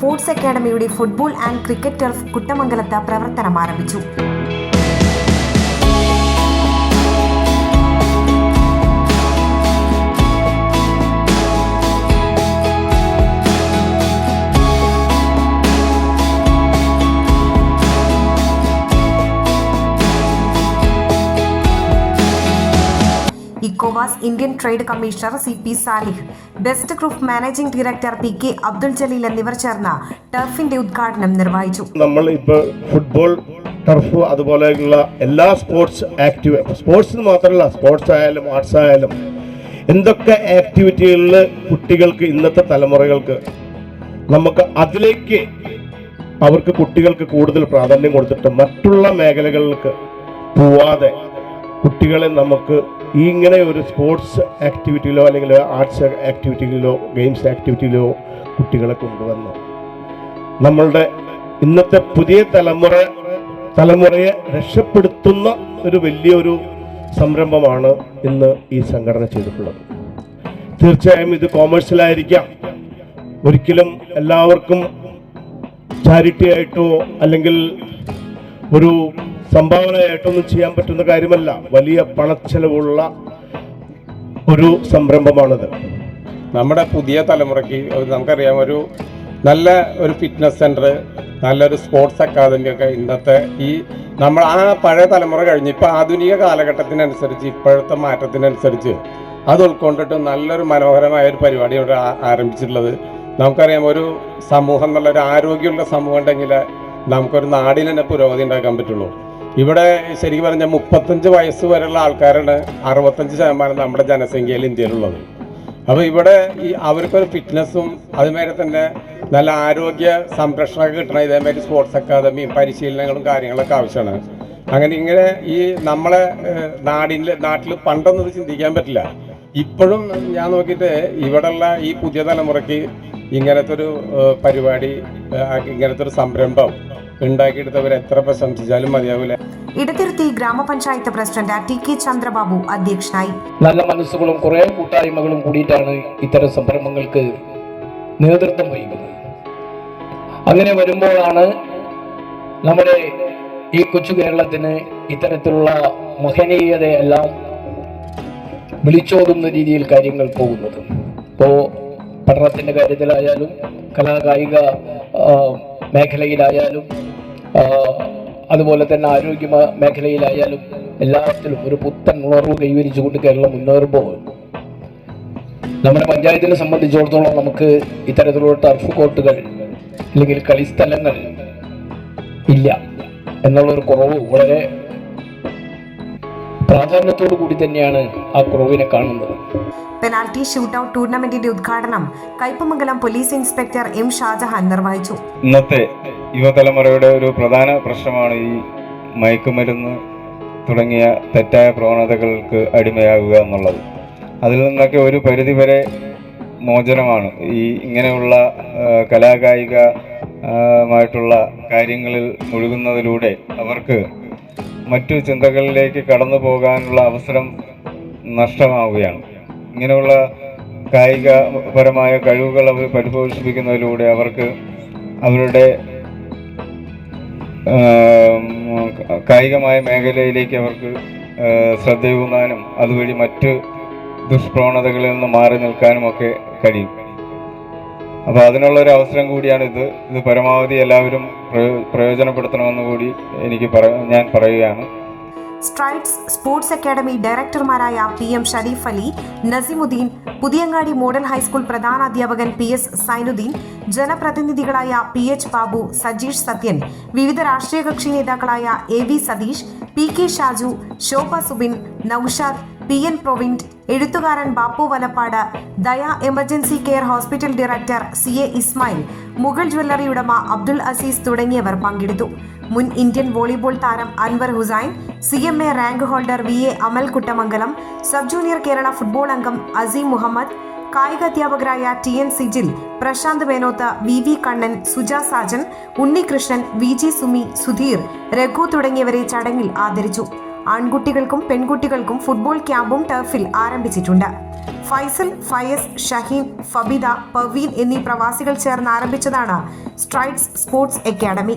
Sports അക്കാദമിയുടെ football and cricket turf കുട്ടമംഗലത്ത് പ്രവർത്തനം ആരംഭിച്ചു. ഇക്കോവാസ് Indian trade commissioner C P Salih best group managing director P K Abdul Jaleel എന്നിവർ ചേർന്ന ടർഫിന്റെ ഉദ്ഘാടനം നിർവഹിച്ചു. നമ്മൾ ഇപ്പോൾ ഫുട്ബോൾ ടർഫ് അതുപോലെയുള്ള എല്ലാ സ്പോർട്സ് ആക്ടിവ് സ്പോർട്സ് മാത്രമല്ല സ്പോർട്സ് ആയാലും ആർട്സ് ആയാലും എന്തൊക്കെ ആക്ടിവിറ്റികളിൽ കുട്ടികൾക്ക് ഇന്നത്തെ തലമുറകൾക്ക് നമുക്ക് അതിലേക്ക് അവർക്ക് കുട്ടികൾക്ക് കൂടുതൽ പ്രാധാന്യം കൊടുത്തിട്ട് മറ്റുള്ള മേഖലകളിലേക്ക് പോവാതെ കുട്ടികളെ നമുക്ക് ഈ ഇങ്ങനെ ഒരു സ്പോർട്സ് ആക്ടിവിറ്റിയിലോ അല്ലെങ്കിൽ ആർട്സ് ആക്ടിവിറ്റിയിലോ ഗെയിംസ് ആക്ടിവിറ്റിയിലോ കുട്ടികളെ കൊണ്ടുവന്ന്. നമ്മളുടെ ഇന്നത്തെ പുതിയ തലമുറ തലമുറയെ രക്ഷപ്പെടുത്തുന്ന ഒരു വലിയൊരു സംരംഭമാണ് ഇന്ന് ഈ സംഘടന ചെയ്തിട്ടുള്ളത്. തീർച്ചയായും ഇത് കോമേഴ്സ്യലായിരിക്കാം ഒരിക്കലും എല്ലാവർക്കും ചാരിറ്റി ആയിട്ടോ അല്ലെങ്കിൽ ഒരു സംഭാവനയായിട്ടൊന്നും ചെയ്യാൻ പറ്റുന്ന കാര്യമല്ല. വലിയ പണച്ചെലവുള്ള ഒരു സംരംഭമാണിത്. നമ്മുടെ പുതിയ തലമുറയ്ക്ക് നമുക്കറിയാം ഒരു നല്ല ഒരു ഫിറ്റ്നസ് സെന്റർ നല്ലൊരു സ്പോർട്സ് അക്കാദമി ഒക്കെ ഇന്നത്തെ ഈ നമ്മൾ ആ പഴയ തലമുറ കഴിഞ്ഞ് ഇപ്പോൾ ആധുനിക കാലഘട്ടത്തിനനുസരിച്ച് ഇപ്പോഴത്തെ മാറ്റത്തിനനുസരിച്ച് അത് ഉൾക്കൊണ്ടിട്ട് നല്ലൊരു മനോഹരമായ ഒരു പരിപാടി ഇവിടെ ആരംഭിച്ചിട്ടുള്ളത്. നമുക്കറിയാം ഒരു സമൂഹം എന്നുള്ള ഒരു ആരോഗ്യമുള്ള സമൂഹം ഉണ്ടെങ്കിൽ നമുക്കൊരു നാടിന് തന്നെ പുരോഗതി ഉണ്ടാക്കാൻ പറ്റുള്ളൂ. ഇവിടെ ശരിക്കും പറഞ്ഞാൽ മുപ്പത്തഞ്ച് വയസ്സ് വരെയുള്ള ആൾക്കാരാണ് അറുപത്തഞ്ച് ശതമാനം നമ്മുടെ ജനസംഖ്യയിൽ ഇന്ത്യയിലുള്ളത്. അപ്പോൾ ഇവിടെ ഈ അവർക്കൊരു ഫിറ്റ്നസ്സും അതുമാതിരി തന്നെ നല്ല ആരോഗ്യ സംരക്ഷണമൊക്കെ കിട്ടണം. ഇതേമാതിരി സ്പോർട്സ് അക്കാദമിയും പരിശീലനങ്ങളും കാര്യങ്ങളൊക്കെ ആവശ്യമാണ്. അങ്ങനെ ഇങ്ങനെ ഈ നമ്മളെ നാടിന്റെ നാട്ടിൽ പണ്ടൊന്നും ഇത് ചിന്തിക്കാൻ പറ്റില്ല. ഇപ്പോഴും ഞാൻ നോക്കിയിട്ട് ഇവിടെയുള്ള ഈ പുതിയ തലമുറയ്ക്ക് ഇങ്ങനത്തെ ഒരു പരിപാടി ഇങ്ങനത്തെ ഒരു സംരംഭം ഉണ്ടാക്കിയെടുത്തവർ എത്ര പ്രശംസിച്ചാലും മതിയാവില്ല ഇടതിരുത്തി ഗ്രാമപഞ്ചായത്ത് പ്രസിഡന്റ് ടി കെ ചന്ദ്രബാബു അധ്യക്ഷനായി. നല്ല മനസ്സുകളും കുറെ കൂട്ടായ്മകളും കൂടിയിട്ടാണ് ഇത്തരം സംരംഭങ്ങൾക്ക് നേതൃത്വം വഹിക്കുന്നത്. അങ്ങനെ വരുമ്പോഴാണ് നമ്മുടെ ഈ കൊച്ചു കേരളത്തിന് ഇത്തരത്തിലുള്ള മഹനീയതയെല്ലാം വിളിച്ചോതുന്ന രീതിയിൽ കാര്യങ്ങൾ പോകുന്നത്. ഇപ്പോൾ പഠനത്തിന്റെ കാര്യത്തിലായാലും കലാകായിക മേഖലയിലായാലും അതുപോലെ തന്നെ ആരോഗ്യ മേഖലയിലായാലും എല്ലാത്തിലും ഒരു പുത്തൻ ഉണർവ് കൈവരിച്ചുകൊണ്ട് കേരളം മുന്നേറുമ്പോൾ നമ്മുടെ പഞ്ചായത്തിനെ സംബന്ധിച്ചിടത്തോളം നമുക്ക് ഇത്തരത്തിലുള്ള ടർഫ് കോർട്ടുകൾ അല്ലെങ്കിൽ കളിസ്ഥലങ്ങൾ ഇല്ല. എന്നുള്ളൊരു കുറവ് വളരെ പ്രാധാന്യത്തോടു കൂടി തന്നെയാണ് ആ കുറവിനെ കാണുന്നത്. പെനാൽറ്റി ഷൂട്ടൌട്ട് ടൂർണമെന്റിന്റെ ഉദ്ഘാടനം Kaipamangalam police inspector M Shajahan നിർവഹിച്ചു. ഇന്നത്തെ യുവതലമുറയുടെ ഒരു പ്രധാന പ്രശ്നമാണ് ഈ മയക്കുമരുന്ന് തുടങ്ങിയ തെറ്റായ പ്രവണതകൾക്ക് അടിമയാകുക എന്നുള്ളത്. അതിൽ നിന്നൊക്കെ ഒരു പരിധിവരെ മോചനമാണ്. ഈ ഇങ്ങനെയുള്ള ആ, കലാകായിക ആ, മായിട്ടുള്ള കാര്യങ്ങളിൽ മുഴുകുന്നതിലൂടെ അവർക്ക് മറ്റു ചിന്തകളിലേക്ക് കടന്നു പോകാനുള്ള അവസരം നഷ്ടമാവുകയാണ്. ഇങ്ങനെയുള്ള കായികപരമായ കഴിവുകൾ അവർ പരിപോഷിപ്പിക്കുന്നതിലൂടെ അവർക്ക് അവരുടെ കായികമായ മേഖലയിലേക്ക് അവർക്ക് ശ്രദ്ധയൂന്നാനും അതുവഴി മറ്റ് ദുഷ്പ്രവണതകളിൽ നിന്ന് മാറി നിൽക്കാനും ഒക്കെ കഴിയും. അപ്പോൾ അതിനുള്ള ഒരു അവസരം കൂടിയാണ് ഇത്. ഇത് പരമാവധി എല്ലാവരും പ്രയോജനപ്പെടുത്തണമെന്ന് കൂടി എനിക്ക് ഞാൻ പറയുകയാണ്. Strides sports academy ഡയറക്ടർമാരായ P M Shareef Ali Nasimuddin Puthiyangadi model high school പ്രധാനാധ്യാപകൻ P S Zainuddin ജനപ്രതിനിധികളായ പി എച്ച് ബാബു സജീഷ് സത്യൻ വിവിധ രാഷ്ട്രീയ കക്ഷി നേതാക്കളായ A V Satheesh P K Shaju Shobha Subin Noushad P N Provind എഴുത്തുകാരൻ Bappu Valappad Daya emergency care hospital director C A Ismail Mughal jewellery ഉടമ അബ്ദുൽ അസീസ് തുടങ്ങിയവർ പങ്കെടുത്തു. മുൻ ഇന്ത്യൻ വോളിബോൾ താരം Anwar Hussain C M A rank holder V A Amal Kuttamangalam sub junior Kerala football അംഗം അസീം മുഹമ്മദ് കായിക അധ്യാപകരായ T N Sijil Prasanth Menoth V V Kannan Suja Sajan Unnikrishnan V G Sumi Sudheer Raghu തുടങ്ങിയവരെ ചടങ്ങിൽ ആദരിച്ചു. ആൺകുട്ടികൾക്കും പെൺകുട്ടികൾക്കും football ക്യാമ്പും ടർഫിൽ ആരംഭിച്ചിട്ടുണ്ട്. ഫൈസൽ ഫയസ് ഷഹീൻ ഫബിദ പവീൻ എന്നീ പ്രവാസികൾ ചേർന്ന് ആരംഭിച്ചതാണ് സ്ട്രൈഡ്സ് സ്പോർട്സ് അക്കാദമി.